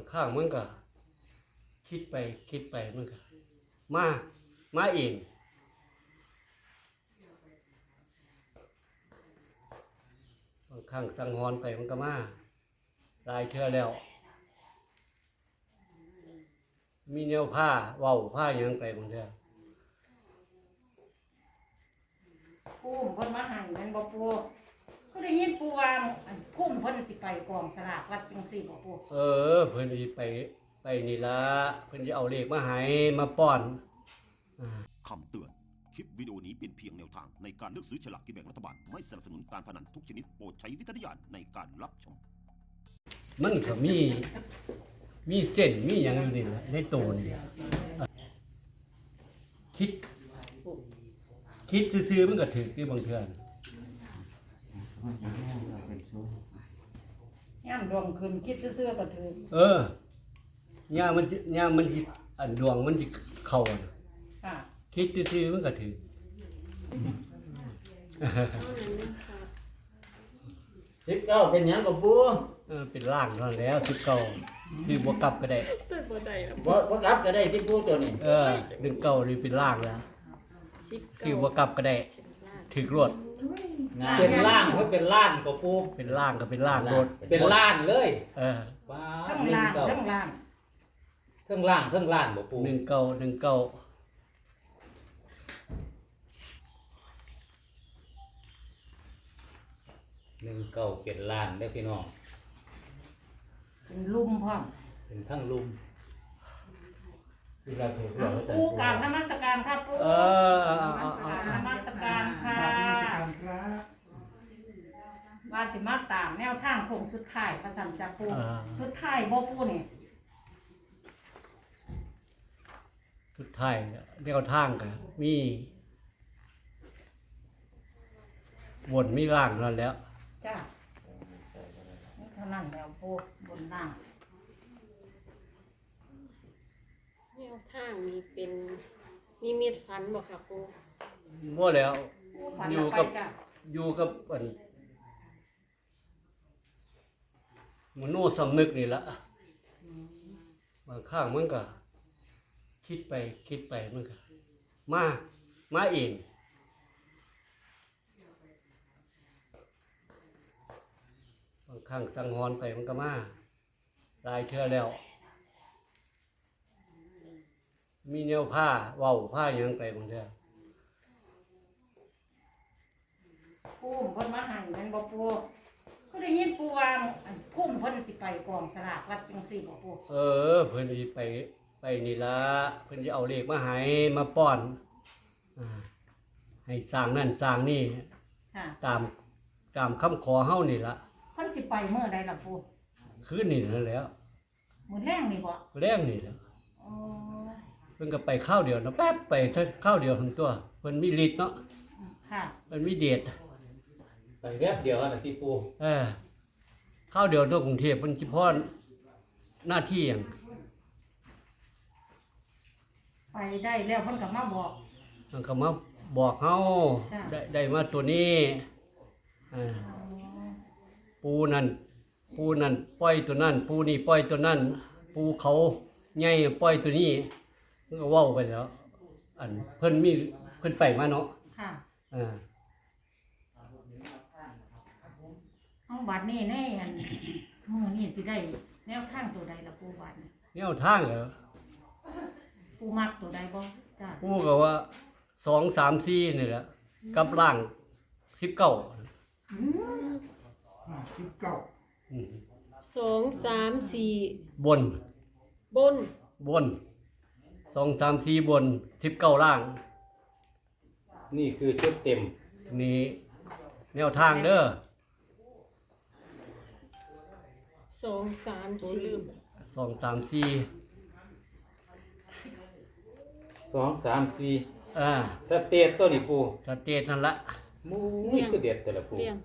างข้างมันก็คิดไปคิดไปมันก็มามาเองบางครั้งสังหรณ์ไปมันก็มาลายเทือแล้ว มีแนวผ้าเว้าผ้ายังไปบางเทือปูมเพิ่นมาให้แม่นบ่ปู ก็ได้ยินปูว่าอันคุ้มเพิ่นสิไปกองสลากวัดจังซี่บ่ปูเออ เพิ่นสิไปไปนี่ละเพิ่นจะเอาเลขมาให้มาป้อน คำเตือน คลิปวิดีโอนี้เป็นเพียงแนวทางในการเลือกซื้อฉลากกินแบ่งรัฐบาล ไม่สนับสนุนการพนันทุกชนิดโปรดใช้วิจารณญาณในการรับชม มันก็มี มีเส้นมีหยังอยู่นี่แหละในตัวนี่คิด คิดซื่อๆมันก็ถึกที่บางเทื่อ ย่ามดวงขึ้นคิดซื่อๆก็ถือเออย่ามันสิย่ามันสิอันดวงมันสิเข้าน่ะค่ะคิดซื่อๆมันก็ถึกสิบเก้าเป็นหยังกับปูเออเป็นร่างเท่านั้นแล้วสิเก่าที่บ่กลับก็ได้ เปิดบ่ได้แล้วบ่บ่กลับก็ได้ที่ปูตัวนี้เออดึงเก่านี่เป็นร่างแล้วสิบคือบ่กลับก็ได้ถึกรวด งานเป็นล่างเพื่อเป็นล้านกับปูเป็นร่างก็เป็นร่างรถเป็นล้านเลยเออว้าทั้งหนึ่งล่างเก้าทั้งล่างเครื่องล่างเครื่องล้านบ่ปูหนึ่งเก้าหนึ่งเก้าหนึ่งเก้าเป็นล้านได้อพี่น้องเป็นลุ่มพร้อมเป็นทั้งลุม สิบเก้าถูกแล้วแต่ปูกราบนมัสการครับปูเออเอานเอามัเอาสเอาการนเอามัสการค่ะว่าสิมาตามแนวทางโคงสุดท้ายประสันจะปูสุดท้ายบ่ปูนี่สุดท้ายเรียกทางกันมีวนมีร่างนั่นแหล้วจ้านี่เท่านั้นแล้วปูบนล่าง แนวทางนี้เป็นนิมิตฝันบ่ค่ะปูว่าแล้วปูฝันอยู่เอาไปกับจ้ะอยู่กับอันมโนสำนึกนี่ละบางข้างมันก็ คิดไปคิดไปมันก็มามาเองบางครั้งสังหรณ์ไปมันก็มาหลายเทื่อแล้ว มีแนวผ้าเว้าผ้าหยังไปบางเทื่อปูมเพิ่นมาให้แม่นบ่ปูก็ได้ยินปูว่าอันคุ้มเพิ่นสิไปกองสลากวัดจังซี่บ่ปูเออ เพิ่นสิไปไปนี่ละเพิ่นจะเอาเลขมาให้มาป้อนอ่าให้สร้างนั่นสร้างนี่ค่ะตามตามคำขอเฮานี่ละเพิ่นสิไปเมื่อใดล่ะปูคืนนี่นั่นแหล้วมื้อแรงนี่บ่แรงนี่แหล้ว อ๋อเพิ่นก็ไปข้าวเดียวนะแป๊บไปเท่าข้าวเดียวทั้งตัวเพิ่นมีฤทธิ์เนาะค่ะเพิ่นมีเดชไปแวบเดียวนะที่ปูเออข้าวเดียวตัวกรุงเทพเพิ่นสิพอหน้าที่หยังไปได้แล้วเพิ่นก็มาบอกมันก็มาบอกเฮาจ้ะได้ได้มาตัวนี้อ่าปูนั่นปูนั่นปล่อยตัวนั่นปูนี่ปล่อยตัวนั่นปูเขาใหญ่ปล่อยตัวนี้ มันก็เว้าไปแล้ว อันเพิ่นมีเพิ่นไปมาเนาะค่ะ อ่าเอาบัดนี้ในอันมื้อนี้สิได้ แนวทางตัวใดล่ะปูบัดนี้แนวทางเหรอปูมักตัวใดบ่จ้าปูก็ว่าสองสามสี่นี่แหละกับล่างสิบเก้าสิบเก้าสองสามสี่บนบนบน สองสามสี่บนสิบเก้าล่าง นี่คือชุดเต็ม นี่แนวทางเด้อสองสามสี่สองสามสี่สองสามสี่อ่าสเตตตัวนี้ปูสเตทนั่นละมูนี่คือเด็ดแต่ละปูเรียง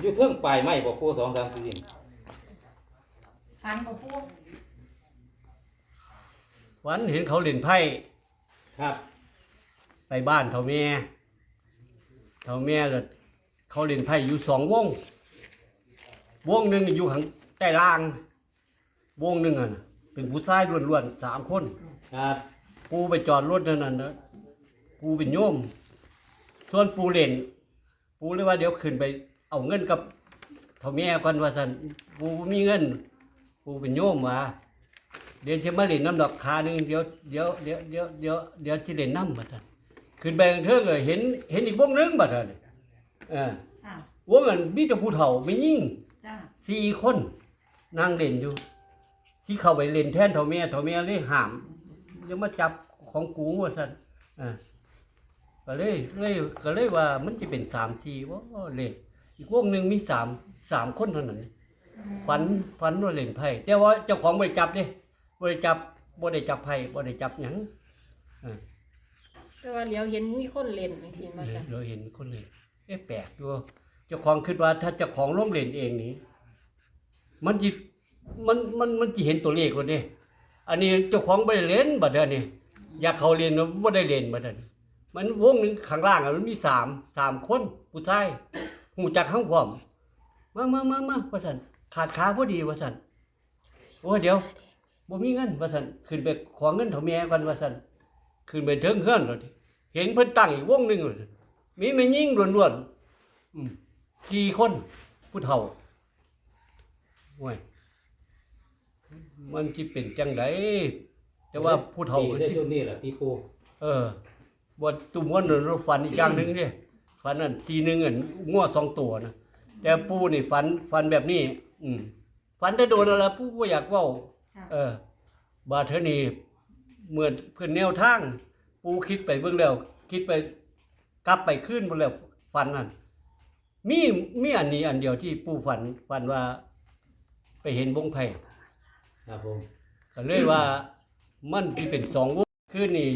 อยู่เทิงปลายไม้บ่ปูสองสามสี่ฟันบ่ปู วันเห็นเขาเล่นไพ่ครับ ไปบ้านเท่าแม่เท่าแม่เลยเขาเล่นไพ่อยู่สองวง วงหนึ่งอยู่ข้างใต้ล่าง วงหนึ่งอะน่ะเป็นผู้ชายล้วนๆสามคนครับปูไปจอดรถนั่นน่ะนะปูเป็นโยม ส่วนปูเล่น ปูเลยว่าเดี๋ยวขึ้นไป เอาเงินกับเท่าแม่ก่อนว่าซั่นปูบ่มีเงิน ปูเป็นโยมว่า เดี๋ยวจะมาเล่นน้ำดอกคาหนึงเดี๋ยวเดี๋ยวเดี๋ยวเดี๋ยวเดี๋ยวเดี๋ยวสิเล่นน้ำบัดนั้นขึ้นไปเทิงเลยเห็นเห็นอีกวงหนึงบัดนั้นเออค่ะว่ามันมีแต่ผู้เฒ่าไม่ยิ่งจ้าสี่คนนั่งเล่นอยู่ที่เข้าไปเล่นแทนเท่าแม่เท่าแม่เลยห้ามอย่ามาจับของกูว่าซั่นอ่าก็เลยเลยก็เลยว่ามันจะเป็นสามทีว่าเล่นอีกวงหนึ่งมีสามสามคนเท่านั้นฝันฝันว่าเล่นไพ่แต่ว่าเจ้าของบริจับเด้ บริจับบ่ได้จับไพ่บ่ได้จับหยังแต่ว่าเหลียวเห็นมีคนเล่นจังซี่ว่าจ้ะเราเห็นคนเล่นเอ๊ะแปลกอยู่เจ้าของคิดว่าถ้าเจ้าของลงเล่นเองนี่ มันจิมันมันมันจะเห็นตัวเลขคนนี้อันนี้เจ้าของบ่ได้เล่นบัดเดี๋ยวนี้อยากเขาเล่นบ่ได้เล่นบัดเดี๋ยวนี้มันวงหนึงข้างล่างอะมันมีสามสามคนผู้ชายหูจักข้างพร้อมมามามามาว่าซั่นขาดขาพอดีว่าซั่นโอ้ยเดี๋ยว บ่มีเงินว่าซั่นขึ้นไปขอเงินเท่าแม่ก่อนว่าซั่นขึ้นไปถึงเฮือนแล้วดิเห็นเพิ่นตั้งอีกวงหนึงว่าซั่นมีแม่ยิ่งล้วนๆอืมสี่คนผู้เฒ่าโอ้ยมันสิเป็นจังไดแต่ว่าผู้เฒ่าตีก็ใส่สิชุดนี้แหละที่ปูเออบ่ตุ่มวันเราฝันอีกอย่างหนึงเด้ฝันนั่นทีหนึงอันงัวสองตัวนะแต่ปูนี่ฝันฝันแบบนี้ อืมฝันแต่โดนอะไรปูบ่อยากเว้าค่ะ เออบาดเทอนี่เหมือนเพื่อนแนวทาง ปูคิดไปเบื้องแล้ว คิดไปกลับไปขึ้นบนแล้วฝันนั่นมีมีอันนี้อันเดียวที่ปูฝันฝันว่า ไปเห็นวงไผ่ครับผมก็เลยว่ามันที่เป็นสองวงขึ้นนี่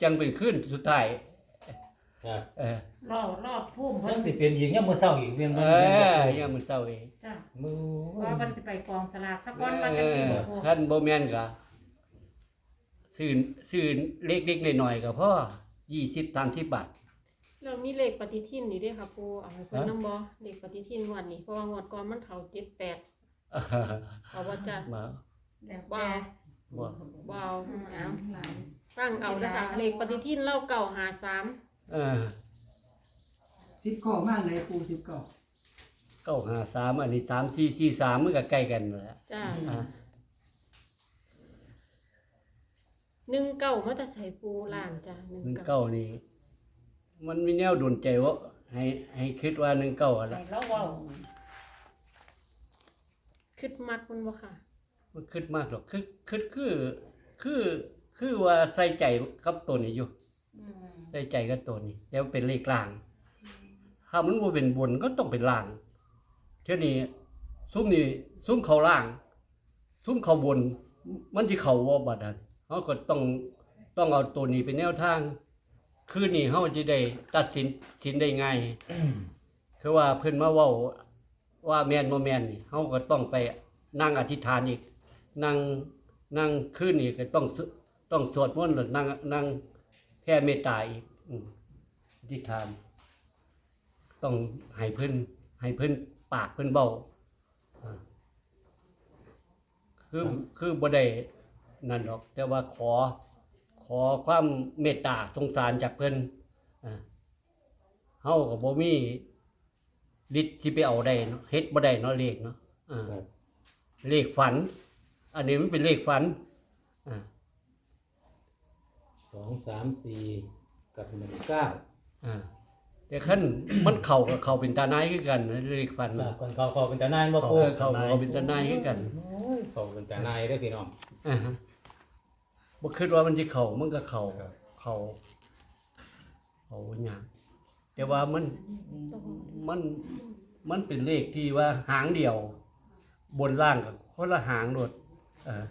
จังเป็นขึ้นสุดท้าย ครับเออรอบรอบพุ่มเพิ่ยันงสิเป็นอีกยังมื้อเช้าอีกเวียนเอบ่อเนี่ยมันเศร้าเองจ้ามือว่ามันสิไปกองสลากสักวันเอมาจังซี่อบ่ปูท่านบ่แม่นก็ซื้อซื้อเล็กๆหน่อยๆก็พอ20 30บาท เรามีเลขปฏิทินอยู่ด้วยค่ะปูเอาให้เพิ่นฮะนำบ่เลขปฏิทินงวดนี้เพราะว่างวดก่อนมันเข้า78เอาว่าจ้ะมาแล้วบ่แต่บ่บ่เอาอืมเอาหลายฟังเอาเด้อค่ะเลขปฏิทินเล่าเก่าหาสาม เออสิบเก้ามากเลยปูสิบเก้าเก้าห้าสามอันนี้สามสี่สี่สามมันก็ใกล้กันนั่นแหละจ้าอ่าหนึ่งเก้ามาแต่ใส่ปูล่างจ้าหนึ่งหนึ่งเก้าเก้านี่มันมีแนวโดนใจว่าให้ให้คิดว่าหนึ่งเก้าอะให้ละเราเว้าคิดมักมันบ่ค่ะ มันคิดมากหรอกคือคือคือ คือ คือว่าใส่ใจกับตัวนี้อยู่ อืมใจกับตัวนี้ แล้วเป็นเลขล่าง ถ้ามันบ่เป็นบนก็ต้องเป็นล่างเท่านี้ซุ้มนี่ซุ้มเขาล่าง ซุ้มเขาบน มันที่เขาว่าบัดนั้นเขาก็ต้องต้องเอาตัวนี้เป็นแนวทาง คือนี่เขาจะได้ตัดสินสินได้ง่ายคือว่าเพิ่นมาว้าว่าแมนบ่แม่นนี่เฮาก็ต้องไปนั่งอธิษฐานอีกนั่งนั่งคืนนี่ก็ต้องต้องสวดมนต์แล้วนั่งนั่ง แผ่เมตตาอีกอืมอธิษฐาน ต้องให้เพิ่นให้เพิ่นปากเพิ่นเบาอ่าคือคือบ่ได้นั่นดอก แต่ว่าขอ ขอความเมตตาสงสารจากเพิ่นอ่าเฮาก็บ่มีฤทธิ์ที่ไปเอาได้เนาะเฮ็ดบ่ได้เนาะเลขเนาะอ่าครับเลขฝัน อันนี้มันเป็นเลขฝัน อ่า สองสามสี่กับหนึ่งเก้าอ่าแต่คันมันเข้ากับเข้าเป็นตาหนายคือกันนะเลขฝันครัน่ะบคนเขาเขาเป็นตาหนายบ่เข้าปูเข้าเข้าเป็นตาหนายคือกันเขาเป็นตาหนายเด้อพี่น้อง อ่าฮะบ่คิดว่ามันสิเข้ามันก็เข้าเข้าเข้าหยังแต่ว่ามันมันมันเป็นเลขที่ว่าหางเดียว บนล่างกับคนละหางโดดเออ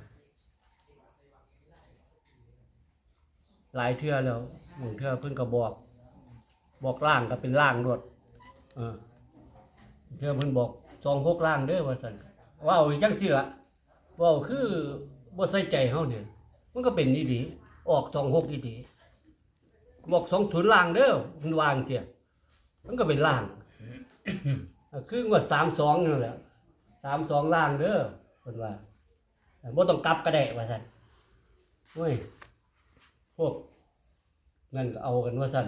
หลายเทื่อแล้วบางเทื่อเพิ่นก็บอก บอกล่างก็เป็นล่างโดดเออเทื่อเพิ่นบอกสองหกล่างเด้อว่าซั่นว้าวจังซี่ละว้าวคือบ่ใส่ใจเฮาเนี่ย มันก็เป็นนี่ดี ออกสองหกอีดีบอกสองศูนย์ล่างเด้อเพิ่นวางเสียมันก็เป็นล่างคืองวดสามสองนั่นแหละสามสองล่างเด้อคนว่าบ่ต้องกลับก็ได้ว่าซั่นโอ้ย พวกนั่นก็เอากันว่าสั่น